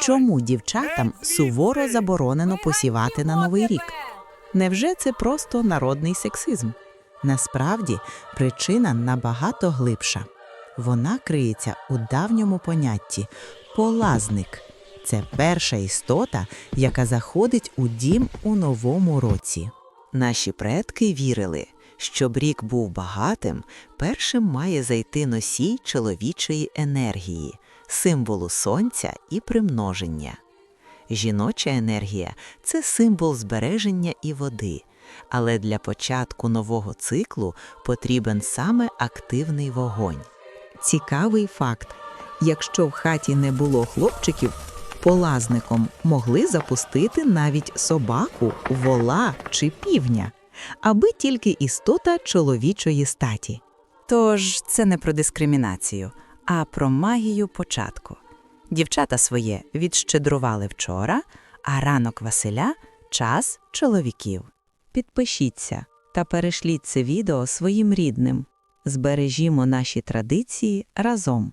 Чому дівчатам суворо заборонено посівати на новий рік? Невже це просто народний сексизм? Насправді причина набагато глибша. Вона криється у давньому понятті полазник. Це перша істота, яка заходить у дім у новому році. Наші предки вірили, щоб рік був багатим, першим має зайти носій чоловічої енергії, символу сонця і примноження. Жіноча енергія це символ збереження і води, але для початку нового циклу потрібен саме активний вогонь. Цікавий факт: якщо в хаті не було хлопчиків, полазником могли запустити навіть собаку, вола чи півня, аби тільки істота чоловічої статі. Тож це не про дискримінацію, а про магію початку. Дівчата своє відщедрували вчора, а ранок Василя час чоловіків. Підпишіться та перешліть це відео своїм рідним. Збережімо наші традиції разом.